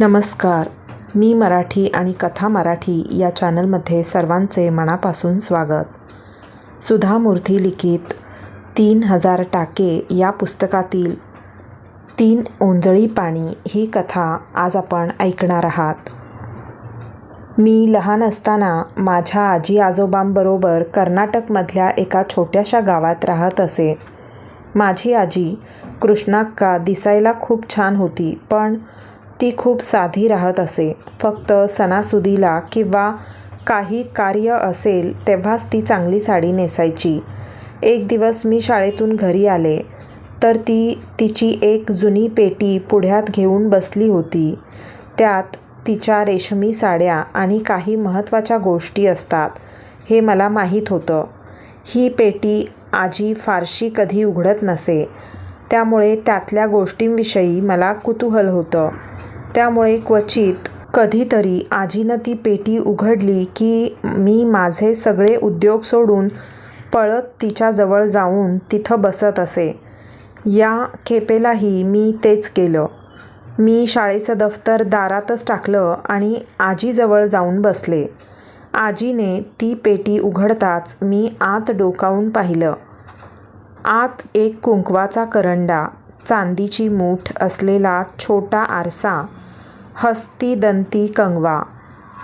नमस्कार. मी मराठी आणि कथा मराठी या चॅनलमध्ये सर्वांचे मनापासून स्वागत. सुधा मूर्ती लिखित तीन हजार टाके या पुस्तकातील तीन ओंजळी पाणी ही कथा आज आपण ऐकणार आहात. मी लहान असताना माझ्या आजी आजोबांबरोबर कर्नाटकमधल्या एका छोट्याशा गावात राहत असे. माझी आजी कृष्णाक्का दिसायला खूप छान होती पण ती खूप साधी राहत असे. फक्त सणासुदीला किंवा काही कार्य असेल तेव्हाच ती चांगली साडी नेसायची. एक दिवस मी शाळेतून घरी आले तर ती तिची एक जुनी पेटी पुढ्यात घेऊन बसली होती. त्यात तिच्या रेशमी साड्या आणि काही महत्त्वाच्या गोष्टी असतात हे मला माहीत होतं. ही पेटी आजी फारशी कधी उघडत नसे त्यामुळे त्यातल्या गोष्टींविषयी मला कुतूहल होतं. त्यामुळे क्वचित कधीतरी आजीनं ती पेटी उघडली की मी माझे सगळे उद्योग सोडून पळत तिच्याजवळ जाऊन तिथं बसत असे. या खेपेलाही मी तेच केलं. मी शाळेचं दफ्तर दारातच टाकलं आणि आजीजवळ जाऊन बसले. आजीने ती पेटी उघडताच मी आत डोकावून पाहिलं. आत एक कुंकवाचा करंडा चांदीची मूठ असलेला छोटा आरसा हस्ती दंती कंगवा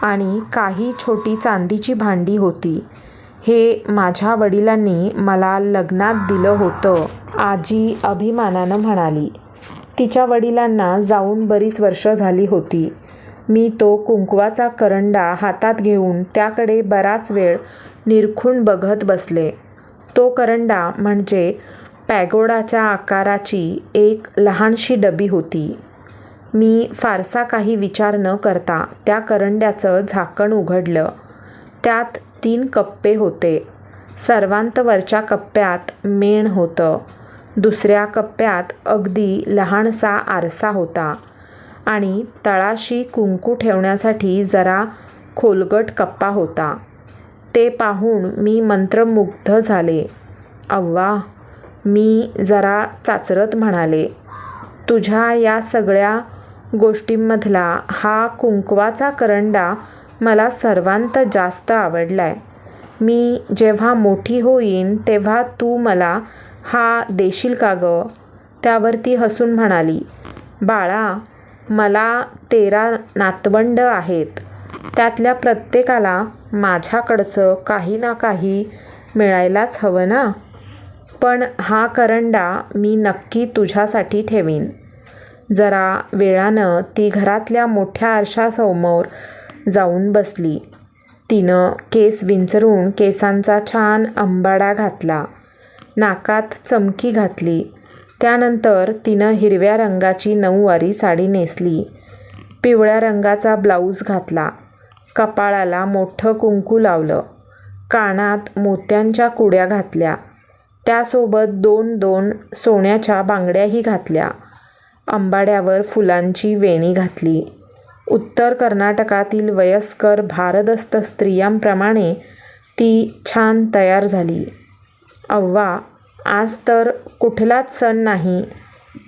आणि काही छोटी चांदीची भांडी होती. हे माझ्या वडिलांनी मला लग्नात दिलं होतं आजी अभिमानानं म्हणाली. तिच्या वडिलांना जाऊन बरीच वर्ष झाली होती. मी तो कुंकवाचा करंडा हातात घेऊन त्याकडे बराच वेळ निरखून बघत बसले. तो करंडा म्हणजे पॅगोडाच्या आकाराची एक लहानशी डबी होती. मी फारसा काही विचार न करता त्या करंड्याचं झाकण उघडलं. त्यात तीन कप्पे होते. सर्वांत वरच्या कप्प्यात मेण होतं. दुसऱ्या कप्प्यात अगदी लहानसा आरसा होता. आणि तळाशी कुंकू ठेवण्यासाठी जरा खोलगट कप्पा होता. ते पाहून मी मंत्रमुग्ध झाले. अव्वा मी जरा चाचरत म्हणाले तुझ्या या सगळ्या गोष्टींमधला हा कुंकवाचा करंडा मला सर्वांत जास्त आवडला आहे मी जेव्हा मोठी होईन तेव्हा तू मला हा देशील का गं? त्यावर ती हसून म्हणाली. बाळा मला तेरा नातवंड आहेत. त्यातल्या प्रत्येकाला माझ्याकडचं काही ना काही मिळायलाच हवं ना? पण हा करंडा मी नक्की तुझ्यासाठी ठेवीन. जरा वेळानं ती घरातल्या मोठ्या आरशासमोर जाऊन बसली. तिनं केस विंचरून केसांचा छान अंबाडा घातला. नाकात चमकी घातली. त्यानंतर तिनं हिरव्या रंगाची नऊवारी साडी नेसली. पिवळ्या रंगाचा ब्लाऊज घातला. कपाळाला मोठं कुंकू लावलं. कानात मोत्यांच्या कुड्या घातल्या. त्यासोबत दोन दोन सोन्याच्या बांगड्याही घातल्या. अंबाड्यावर फुलांची वेणी घातली. उत्तर कर्नाटकातील वयस्कर भारदस्त स्त्रियांप्रमाणे ती छान तयार झाली. अव्वा आज तर कुठलाच सण नाही.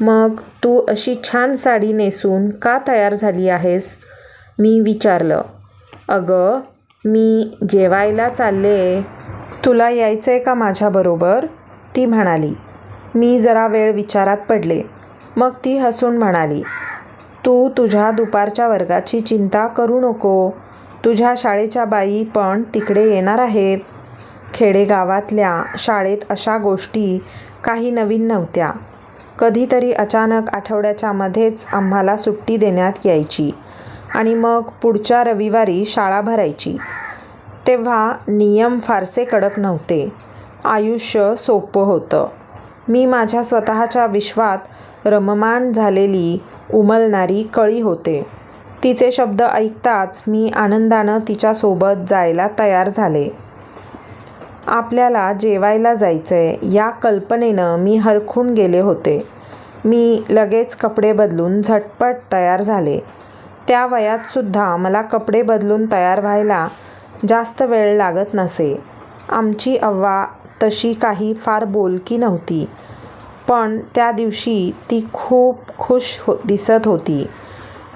मग तू अशी छान साडी नेसून का तयार झाली आहेस? मी विचारलं. अगं मी जेवायला चालले. तुला यायचं आहे का माझ्याबरोबर? ती म्हणाली. मी जरा वेळ विचारात पडले. मग ती हसून म्हणाली तू तुझ्या दुपारच्या वर्गाची चिंता करू नको. तुझ्या शाळेच्या बाई पण तिकडे येणार आहेत. खेडेगावातल्या शाळेत अशा गोष्टी काही नवीन नव्हत्या. कधीतरी अचानक आठवड्याच्या मध्येच आम्हाला सुट्टी देण्यात यायची आणि मग पुढच्या रविवारी शाळा भरायची. तेव्हा नियम फारसे कडक नव्हते. आयुष्य सोपं होतं. मी माझ्या स्वतःच्या विश्वात रममाण झालेली उमलणारी कळी होते. तिचे शब्द ऐकताच मी आनंदानं तिच्यासोबत जायला तयार झाले. आपल्याला जेवायला जायचंय या कल्पनेनं मी हरखून गेले होते. मी लगेच कपडे बदलून झटपट तयार झाले. त्या वयातसुद्धा मला कपडे बदलून तयार व्हायला जास्त वेळ लागत नसे. आमची अव्वा तशी काही फार बोलकी नव्हती. पण त्या दिवशी ती खूप खुश हो दिसत होती.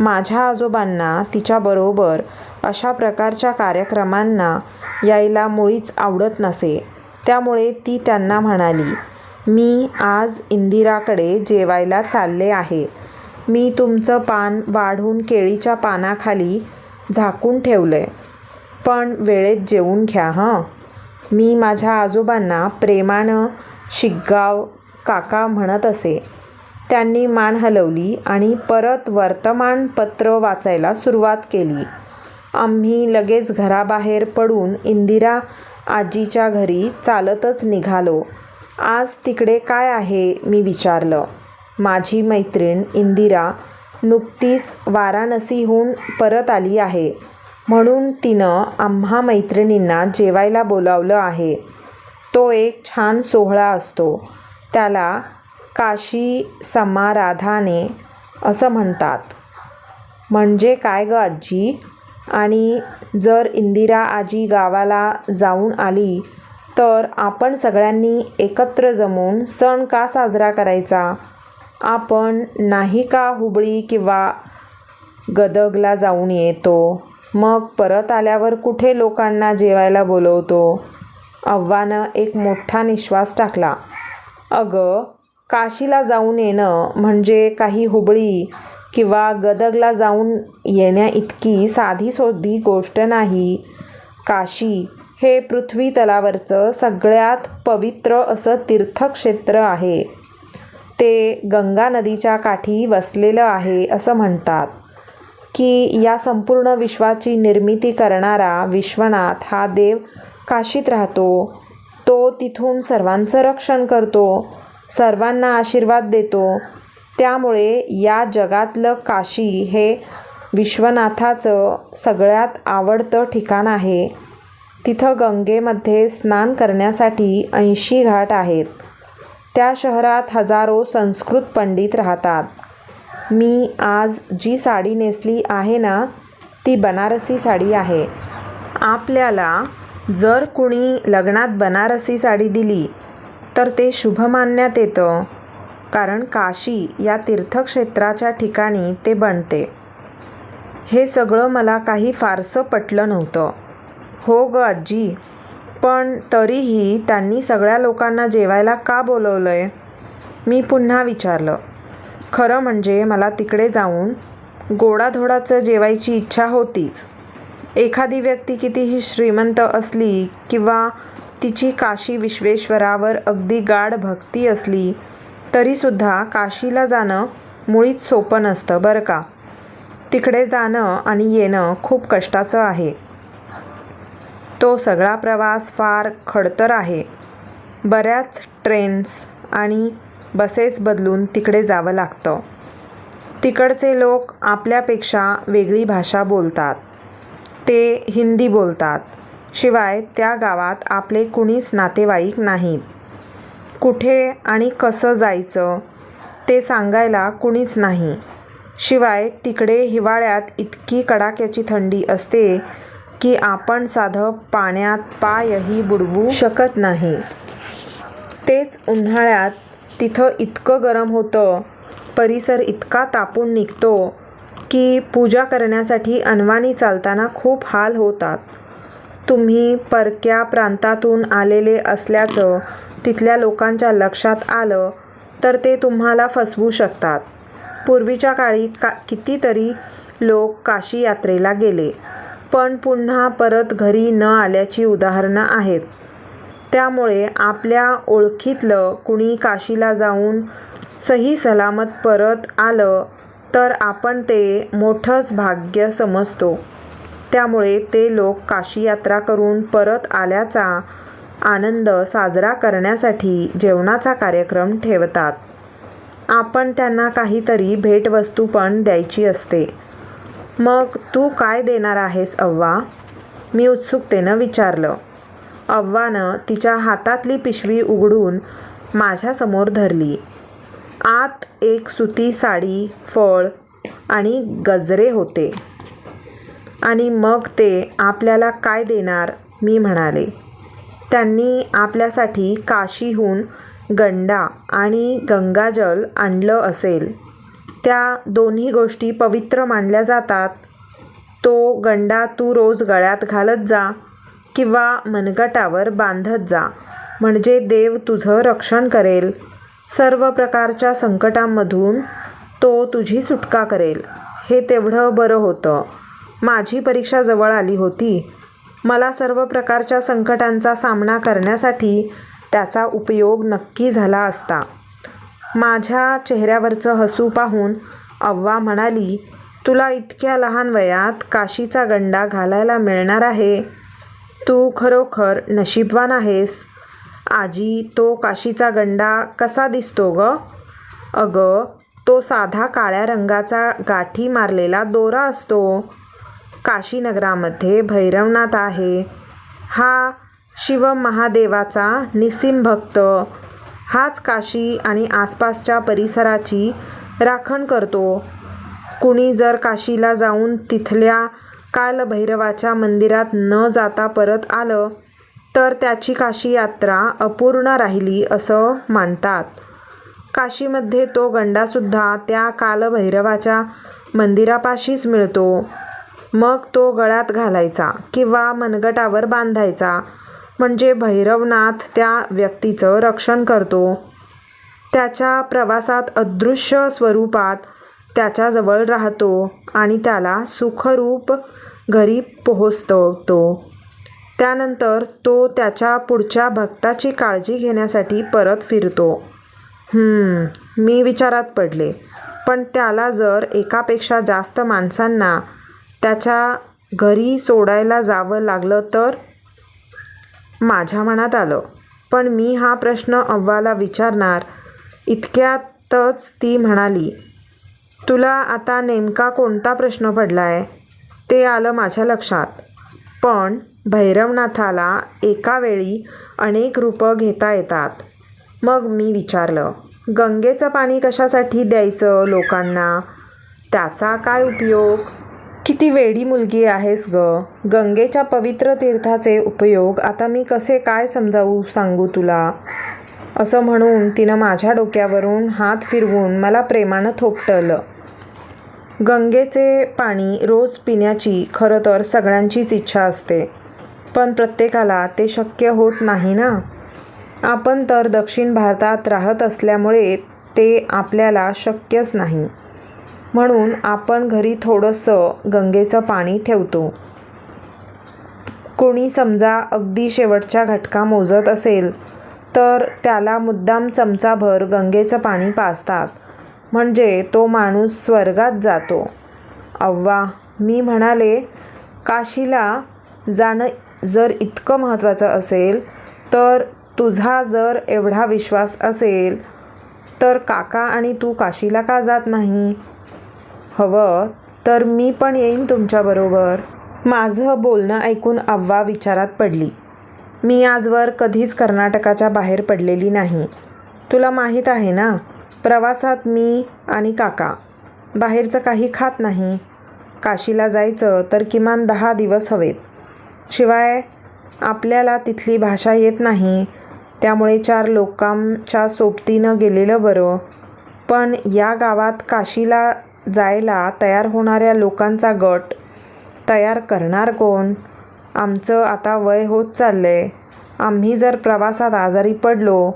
माझ्या आजोबांना तिच्याबरोबर अशा प्रकारच्या कार्यक्रमांना यायला मुळीच आवडत नसे. त्यामुळे ती त्यांना म्हणाली मी आज इंदिराकडे जेवायला चालले आहे. मी तुमचं पान वाढून केळीच्या पानाखाली झाकून ठेवलंय. पण वेळेत जेवून घ्या हं. मी माझ्या आजोबांना प्रेमानं शिग्गाव काका म्हणत असे. त्यांनी मान हलवली आणि परत वर्तमानपत्र वाचायला सुरुवात केली. आम्ही लगेच घराबाहेर पडून इंदिरा आजीच्या घरी चालतच निघालो. आज तिकडे काय आहे? मी विचारलं. माझी मैत्रीण इंदिरा नुकतीच वाराणसीहून परत आली आहे. म्हणून तिनं आम्हा मैत्रिणींना जेवायला बोलावलं आहे. तो एक छान सोहळा असतो. त्याला काशी समाराधाने असं म्हणतात. म्हणजे काय गं आजी आणि जर इंदिरा आजी गावाला जाऊन आली तर आपण सगळ्यांनी एकत्र जमून सण का साजरा करायचा? आपण नाही का हुबळी किंवा गदगला जाऊन येतो? मग परत आल्यावर कुठे लोकांना जेवायला बोलवतो? अव्वानं एक मोठा निश्वास टाकला. अगं काशीला जाऊन येणं म्हणजे काही हुबळी किंवा गदगला जाऊन येण्या इतकी साधी सोधी गोष्ट नाही. काशी हे पृथ्वी तलावरचं सगळ्यात पवित्र असं तीर्थक्षेत्र आहे. ते गंगा नदीच्या काठी वसलेलं आहे असं म्हणतात. की या संपूर्ण विश्वाची निर्मिती करणारा विश्वनाथ हा देव काशीत राहतो. तो तिथून सर्वांचं रक्षण करतो सर्वांना आशीर्वाद देतो. त्यामुळे या जगातलं काशी हे विश्वनाथाचं सगळ्यात आवडतं ठिकाण आहे. तिथं गंगेमध्ये स्नान करण्यासाठी ऐंशी घाट आहेत. त्या शहरात हजारो संस्कृत पंडित राहतात. मी आज जी साडी नेसली आहे ना ती बनारसी साडी आहे. आपल्याला जर कुणी लग्नात बनारसी साडी दिली तर ते शुभ मानण्यात येतं कारण काशी या तीर्थक्षेत्राच्या ठिकाणी ते बनते. हे सगळं मला काही फारसं पटलं नव्हतं. हो ग आजी पण तरीही त्यांनी सगळ्या लोकांना जेवायला का बोलवलं आहे मी पुन्हा विचारलं. खरं म्हणजे मला तिकडे जाऊन गोडाधोडाचं जेवायची इच्छा होतीच. एखादी व्यक्ती कितीही श्रीमंत असली किंवा तिची काशी विश्वेश्वरावर अगदी गाढ भक्ती असली तरीसुद्धा काशीला जाणं मुळीच सोपं नसतं बरं का? तिकडे जाणं आणि येणं खूप कष्टाचं आहे. तो सगळा प्रवास फार खडतर आहे. बऱ्याच ट्रेन्स आणि बसेस बदलून तिकडे जावं लागतं. तिकडचे लोक आपल्यापेक्षा वेगळी भाषा बोलतात. ते हिंदी बोलतात. शिवाय त्या गावात आपले कुणीच नातेवाईक नाहीत. कुठे आणि कसं जायचं ते सांगायला कुणीच नाही. शिवाय तिकडे हिवाळ्यात इतकी कडाक्याची थंडी असते की आपण साधं पाण्यात पायही बुडवू शकत नाही. तेच उन्हाळ्यात तिथं इतकं गरम होतं परिसर इतका तापून निघतो की पूजा करण्यासाठी अनवाणी चालताना खूप हाल होतात. तुम्ही परक्या प्रांतातून आलेले असल्याचं तिथल्या लोकांच्या लक्षात आलं तर ते तुम्हाला फसवू शकतात. पूर्वीच्या काळी का कितीतरी लोक काशी यात्रेला गेले पण पुन्हा परत घरी न आल्याची उदाहरणं आहेत. त्यामुळे आपल्या ओळखीतलं कुणी काशीला जाऊन सही सलामत परत आलं तर आपण ते मोठंच भाग्य समजतो. त्यामुळे ते लोक काशी यात्रा करून परत आल्याचा आनंद साजरा करण्यासाठी जेवणाचा कार्यक्रम ठेवतात. आपण त्यांना काहीतरी भेटवस्तू पण द्यायची असते. मग तू काय देणार आहेस अव्वा? मी उत्सुकतेनं विचारलं. अव्वानं तिच्या हातातली पिशवी उघडून माझ्यासमोर धरली. आत एक सुती साडी फळ आणि गजरे होते. आणि मग ते आपल्याला काय देणार? मी म्हणाले. त्यांनी आपल्यासाठी काशीहून गंडा आणि गंगाजल आणलं असेल. त्या दोन्ही गोष्टी पवित्र मानल्या जातात. तो गंडा तू रोज गळ्यात घालत जा किंवा मनगटावर बांधत जा. म्हणजे देव तुझं रक्षण करेल. सर्व प्रकारच्या संकटांमधून तो तुझी सुटका करेल. हे तेवढं बरं होतं. माझी परीक्षा जवळ आली होती. मला सर्व प्रकारच्या संकटांचा सामना करण्यासाठी त्याचा उपयोग नक्की झाला असता. माझ्या चेहऱ्यावरचं हसू पाहून अव्वा म्हणाली तुला इतक्या लहान वयात काशीचा गंडा घालायला मिळणार आहे? तू खरोखर नशीबवान आहेस. आजी तो काशीचा गंडा कसा दिसतो ग? अगं तो साधा काळ्या रंगाचा गाठी मारलेला दोरा असतो. काशीनगरामध्ये भैरवनाथ आहे. हा शिव महादेवाचा निसिम भक्त. हाच काशी आणि आसपासच्या परिसराची राखण करतो. कुणी जर काशीला जाऊन तिथल्या कालभैरवाच्या मंदिरात न जाता परत आलं तर त्याची काशी यात्रा अपूर्ण राहिली असं मानतात. काशीमध्ये तो गंडासुद्धा त्या कालभैरवाच्या मंदिरापाशीच मिळतो. मग तो गळ्यात घालायचा किंवा मनगटावर बांधायचा म्हणजे भैरवनाथ त्या व्यक्तीचं रक्षण करतो. त्याच्या प्रवासात अदृश्य स्वरूपात त्याच्याजवळ राहतो आणि त्याला सुखरूप घरी पोहोचतो तो. त्यानंतर तो त्याच्या पुढच्या भक्ताची काळजी घेण्यासाठी परत फिरतो. मी विचारात पडले. पण त्याला जर एकापेक्षा जास्त माणसांना त्याच्या घरी सोडायला जावं लागलं तर? माझ्या मनात आलं. पण मी हा प्रश्न अव्वाला विचारणार. इतक्यातच ती म्हणाली तुला आता नेमका कोणता प्रश्न पडला आहे ते आलं माझ्या लक्षात. पण भैरवनाथाला एका वेळी अनेक रूपं घेता येतात. मग मी विचारलं गंगेचं पाणी कशासाठी द्यायचं लोकांना? त्याचा काय उपयोग? किती वेडी मुलगी आहेस ग. गंगेच्या पवित्र तीर्थाचे उपयोग आता मी कसे काय समजावू सांगू तुला? असं म्हणून तिनं माझ्या डोक्यावरून हात फिरवून मला प्रेमानं थोपटलं. गंगेचे पाणी रोज पिण्याची खरं तर सगळ्यांचीच इच्छा असते. पण प्रत्येकाला ते शक्य होत नाही ना. आपण तर दक्षिण भारतात राहत असल्यामुळे ते आपल्याला शक्यच नाही. म्हणून आपण घरी थोडंसं गंगेचं पाणी ठेवतो. कोणी समजा अगदी शेवटच्या घटका मोजत असेल तर त्याला मुद्दाम चमचाभर गंगेचं पाणी पाजतात. म्हणजे तो माणूस स्वर्गात जातो. अव्वा मी म्हणाले काशीला जाणं जर इतकं महत्त्वाचं असेल तर तुझा जर एवढा विश्वास असेल तर काका आणि तू काशीला का जात नाही? हवं तर मी पण येईन तुमच्याबरोबर माझं बोलणं ऐकून अव्वा विचारात पडली. मी आजवर कधीच कर्नाटकाच्या बाहेर पडलेली नाही. तुला माहीत आहे ना प्रवासात मी आणि काका बाहेरचं काही खात नाही. काशीला जायचं तर किमान दहा दिवस हवेत. शिवाय आपल्याला तिथली भाषा येत नाही. त्यामुळे चार लोकांच्या सोबतीनं गेलेलं बरं. पण या गावात काशीला जायला तयार होणाऱ्या लोकांचा गट तयार करणार कोण? आमचं आता वय होत चाललं आहे आम्ही जर प्रवासात आजारी पडलो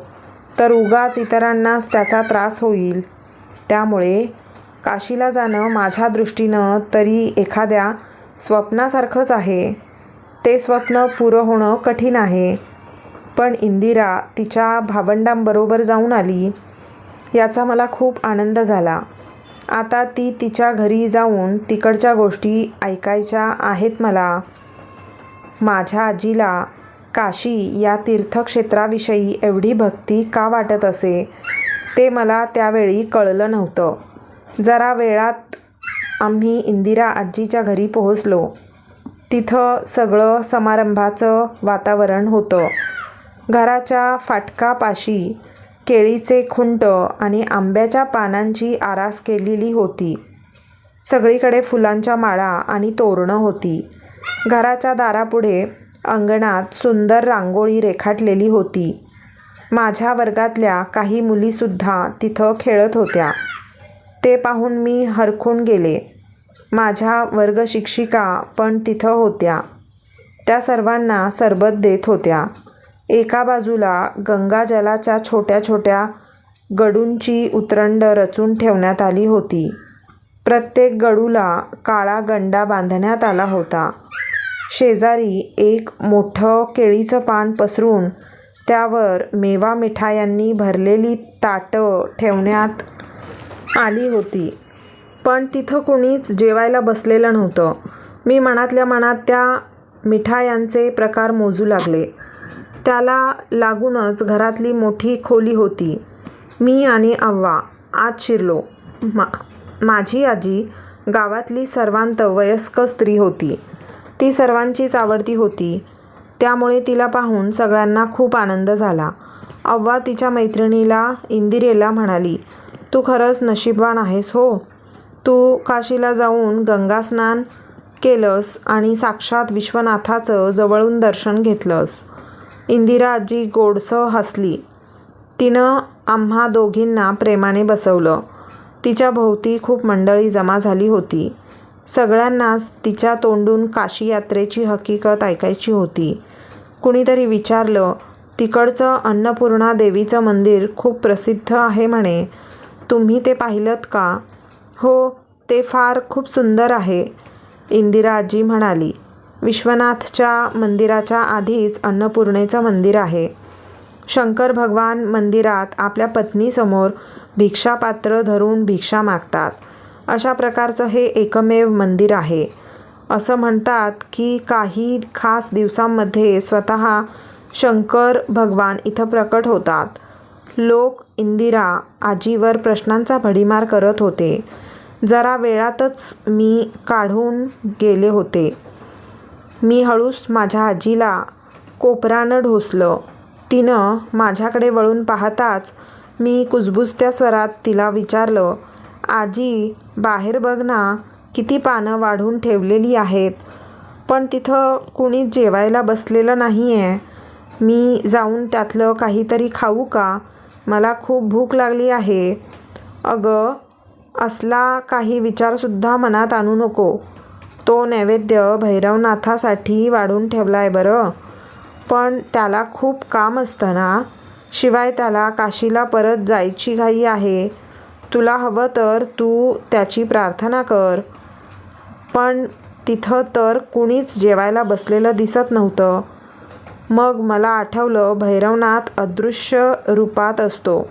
तर उगाच इतरांनाच त्याचा त्रास होईल. त्यामुळे काशीला जाणं माझ्या दृष्टीनं तरी एखाद्या स्वप्नासारखंच आहे. ते स्वप्न पुरं होणं कठीण आहे. पण इंदिरा तिच्या भावंडांबरोबर जाऊन आली. याचा मला खूप आनंद झाला. आता ती तिच्या घरी जाऊन तिकडच्या गोष्टी ऐकायच्या आहेत मला. माझ्या आजीला काशी या तीर्थक्षेत्राविषयी एवढी भक्ती का वाटत असे ते मला त्यावेळी कळलं नव्हतं. जरा वेळात आम्ही इंदिरा आजीच्या घरी पोहोचलो. तिथं सगळं समारंभाचं वातावरण होतं. घराच्या फाटकापाशी केळीचे खुंट आणि आंब्याच्या पानांची आरास केलेली होती. सगळीकडे फुलांच्या माळा आणि तोरणं होती. घराच्या दारापुढे अंगणात सुंदर रांगोळी रेखाटलेली होती. माझ्या वर्गातल्या काही मुलीसुद्धा तिथं खेळत होत्या. ते पाहून मी हरखून गेले. माझ्या वर्गशिक्षिका पण तिथं होत्या. त्या सर्वांना सरबत देत होत्या. एका बाजूला गंगाजलाच्या छोट्या छोट्या गडूंची उतरंड रचून ठेवण्यात आली होती. प्रत्येक गडूला काळा गंडा बांधण्यात आला होता. शेजारी एक मोठं केळीचं पान पसरून त्यावर मेवा मिठायांनी भरलेली ताटं ठेवण्यात आली होती. पण तिथं कुणीच जेवायला बसलेलं नव्हतं. मी मनातल्या मनात त्या मिठायांचे प्रकार मोजू लागले. त्याला लागूनच घरातली मोठी खोली होती. मी आणि अव्वा आत शिरलो. मा माझी आजी गावातली सर्वांत वयस्क स्त्री होती. ती सर्वांचीच आवडती होती. त्यामुळे तिला पाहून सगळ्यांना खूप आनंद झाला. अव्वा तिच्या मैत्रिणीला इंदिरेला म्हणाली तू खरंच नशीबवान आहेस हो. तू काशीला जाऊन गंगास्नान केलंस आणि साक्षात विश्वनाथाचं जवळून दर्शन घेतलंस. इंदिरा आजी गोडसं हसली. तिनं आम्हा दोघींना प्रेमाने बसवलं. तिच्या भोवती खूप मंडळी जमा झाली होती. सगळ्यांनाच तिच्या तोंडून काशी यात्रेची हकीकत ऐकायची होती. कुणीतरी विचारलं तिकडचं अन्नपूर्णा देवीचं मंदिर खूप प्रसिद्ध आहे म्हणे. तुम्ही ते पाहिलंत का? हो ते फार खूप सुंदर आहे इंदिरा आजी म्हणाली. विश्वनाथच्या मंदिराच्या आधीच अन्नपूर्णेचं मंदिर आहे. शंकर भगवान मंदिरात आपल्या पत्नीसमोर भिक्षापात्र धरून भिक्षा मागतात. अशा प्रकारचं हे एकमेव मंदिर आहे. असं म्हणतात की काही खास दिवसांमध्ये स्वतः शंकर भगवान इथं प्रकट होतात. लोक इंदिरा आजीवर प्रश्नांचा भडीमार करत होते. जरा वेळातच मी काढून गेले होते. मी हळूच माझ्या आजीला कोपरानं ढोसलं. तिनं माझ्याकडे वळून पाहताच मी कुजबुजत्या स्वरात तिला विचारलं आजी बाहेर बघ ना किती पानं वाढून ठेवलेली आहेत. पण तिथं कुणीच जेवायला बसलेलं नाही आहे मी जाऊन त्यातलं काहीतरी खाऊ का? मला खूप भूक लागली आहे. अगं असला काही विचारसुद्धा मनात आणू नको. तो नैवेद्य भैरवनाथासाठी वाढून ठेवला आहे बरं. पण त्याला खूप काम असतं ना? शिवाय त्याला काशीला परत जायची घाई आहे. तुला हवं तर तू त्याची प्रार्थना कर. पण तिथं तर कुणीच जेवायला बसलेलं दिसत नव्हतं. मग मला आठवलं भैरवनाथ अदृश्य रूपात असतो.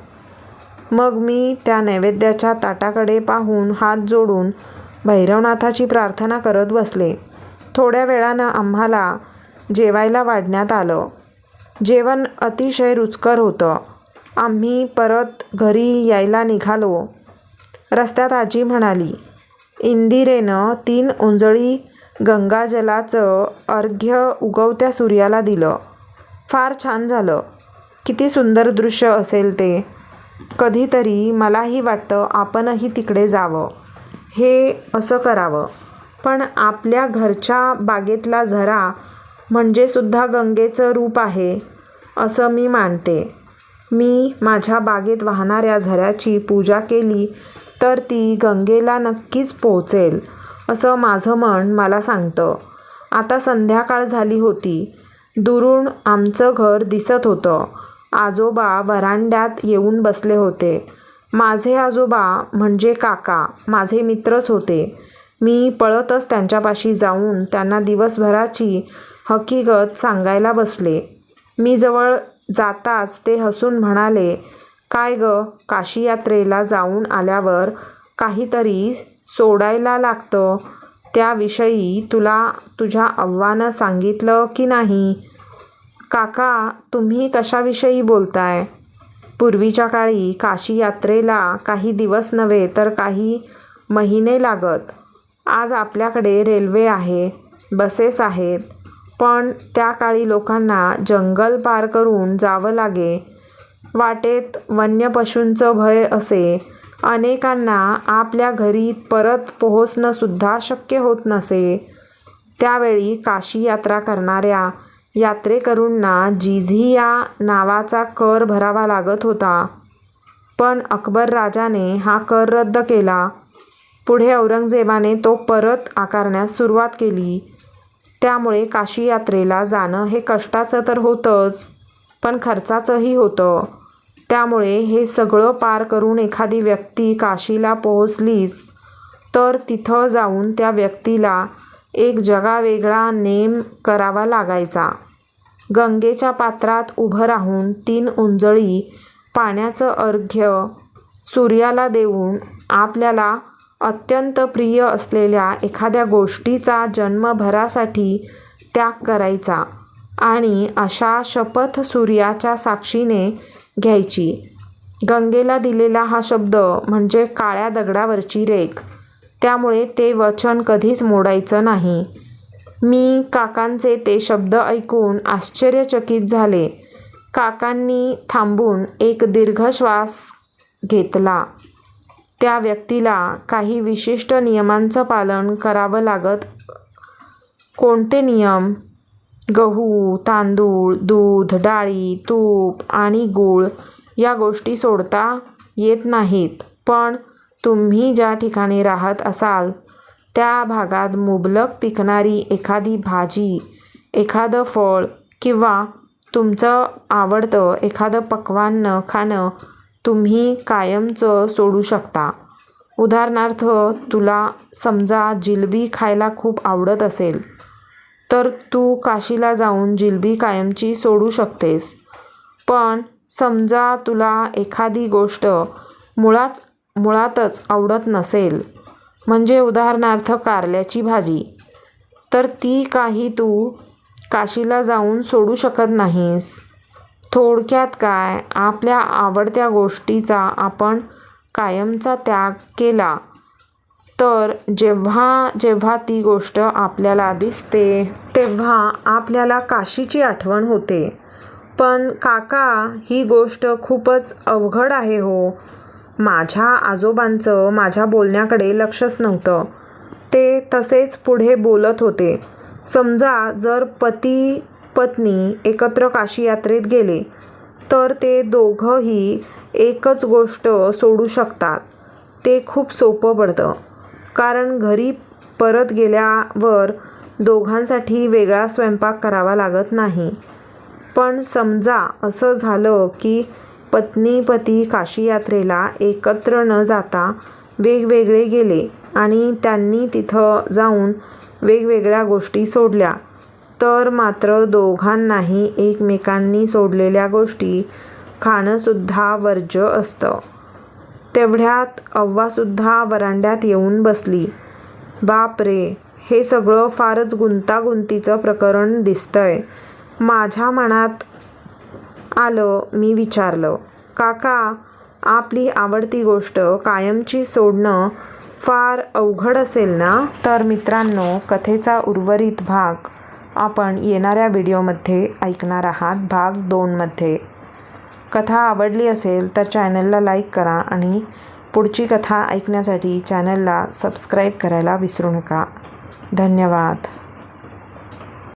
मग मी त्या नैवेद्याच्या ताटाकडे पाहून हात जोडून भैरवनाथाची प्रार्थना करत बसले. थोड्या वेळानं आम्हाला जेवायला वाढण्यात आलं. जेवण अतिशय रुचकर होतं. आम्ही परत घरी यायला निघालो. रस्त्यात आजी म्हणाली इंदिरेनं तीन उंजळी गंगाजलाचं अर्घ्य उगवत्या सूर्याला दिलं. फार छान झालं. किती सुंदर दृश्य असेल ते. कधीतरी मलाही वाटतं आपणही तिकडे जावं. हे असं करावं. पण आपल्या घरच्या बागेतला झरा म्हणजे सुद्धा गंगेचं रूप आहे असं मी मानते. मी माझ्या बागेत वाहणाऱ्या झऱ्याची पूजा केली तर ती गंगेला नक्कीच पोहोचेल असं माझं मन मला सांगतं. आता संध्याकाळ झाली होती. दुरून आमचं घर दिसत होतं. आजोबा वरांड्यात येऊन बसले होते. माझे आजोबा म्हणजे काका माझे मित्रच होते. मी पळतच त्यांच्यापाशी जाऊन त्यांना दिवसभराची हकीकत सांगायला बसले. मी जवळ जाताच ते हसून म्हणाले काय ग काशी यात्रेला जाऊन आल्यावर काहीतरी सोडायला लागतं. त्याविषयी तुला तुझ्या अव्वानं सांगितलं की नाही? काका तुम्ही कशाविषयी बोलताय? पूर्वीच्या काळी काशी यात्रेला काही दिवस नव्हे तर काही महिने लागत. आज आपल्याकडे रेल्वे आहे बसेस आहेत. पण त्या काळी लोकांना जंगल पार करून जावं लागे. वाटेत वन्य पशूंचं भय असे. अनेकांना आपल्या घरी परत पोहोचणंसुद्धा शक्य होत नसे. त्यावेळी काशी यात्रा करणाऱ्या यात्रेकरूंना जिझिया नावाचा कर भरावा लागत होता. पण अकबर राजाने हा कर रद्द केला. पुढे औरंगजेबाने तो परत आकारण्यास सुरुवात केली. त्यामुळे काशी यात्रेला जाणं हे कष्टाचं तर होतंच पण खर्चाचंही होतं. त्यामुळे हे सगळं पार करून एखादी व्यक्ती काशीला पोहोचलीच तर तिथं जाऊन त्या व्यक्तीला एक जगावेगळा नेम करावा लागायचा. गंगेच्या पात्रात उभं राहून तीन उंजळी पाण्याचं अर्घ्य सूर्याला देऊन आपल्याला अत्यंत प्रिय असलेल्या एखाद्या गोष्टीचा जन्मभरासाठी त्याग करायचा आणि अशा शपथ सूर्याच्या साक्षीने घ्यायची. गंगेला दिलेला हा शब्द म्हणजे काळ्या दगडावरची रेख. त्यामुळे ते वचन कधीच मोडायचं नाही. मी काकांचे ते शब्द ऐकून आश्चर्यचकित झाले. काकांनी थांबून एक दीर्घ श्वास घेतला. त्या व्यक्तीला काही विशिष्ट नियमांचं पालन करावं लागत. कोणते नियम? गहू तांदूळ दूध डाळी तूप आणि गूळ या गोष्टी सोडता येत नाहीत. पण तुम्ही ज्या ठिकाणी राहत असाल त्या भागात मुबलक पिकणारी एखादी भाजी एखादं फळ किंवा तुमचं आवडतं एखादं पक्वान्न खाणं तुम्ही कायमचं सोडू शकता. उदाहरणार्थ तुला समजा जिलबी खायला खूप आवडत असेल तर तू काशीला जाऊन जिलबी कायमची सोडू शकतेस. पण समजा तुला एखादी गोष्ट मुळाच मुळातच आवडत नसेल म्हणजे उदाहरणार्थ कारल्याची भाजी. तर ती काही तू काशीला जाऊन सोडू शकत नाहीस. थोडक्यात काय? आपल्या आवडत्या गोष्टीचा आपण कायमचा त्याग केला. तर जेव्हा जेव्हा ती गोष्ट आपल्याला दिसते तेव्हा आपल्याला काशीची आठवण होते. पण काका ही गोष्ट खूपच अवघड आहे हो. माझ्या आजोबांचं माझ्या बोलण्याकडे लक्षच नव्हतं. ते तसेच पुढे बोलत होते. समजा जर पती पत्नी एकत्र काशी यात्रेत गेले तर ते दोघंही एकच गोष्ट सोडू शकतात. ते खूप सोपं पडतं. कारण घरी परत गेल्यावर दोघांसाठी वेगळा स्वयंपाक करावा लागत नाही. पण समजा असं झालं की पत्नी पती काशी यात्रेला एकत्र न जाता वेगवेगळे गेले आणि त्यांनी तिथं जाऊन वेगवेगळ्या गोष्टी सोडल्या. तर मात्र दोघांनाही एकमेकांनी सोडलेल्या गोष्टी खाणंसुद्धा वर्ज्य असतं. तेवढ्यात अव्वासुद्धा वरांड्यात येऊन बसली. बाप रे हे सगळं फारच गुंतागुंतीचं प्रकरण दिसतंय. माझ्या मनात आलं मी विचारलं काका आपली आवडती गोष्ट कायमची सोडणं फार अवघड असेल ना? तर मित्रांनो कथेचा उर्वरित भाग आपण येणाऱ्या व्हिडिओमध्ये ऐकणार आहात भाग दोनमध्ये कथा आवडली असेल तर चॅनलला लाईक करा आणि पुढची कथा ऐकण्यासाठी चॅनलला सबस्क्राईब करायला विसरू नका. धन्यवाद.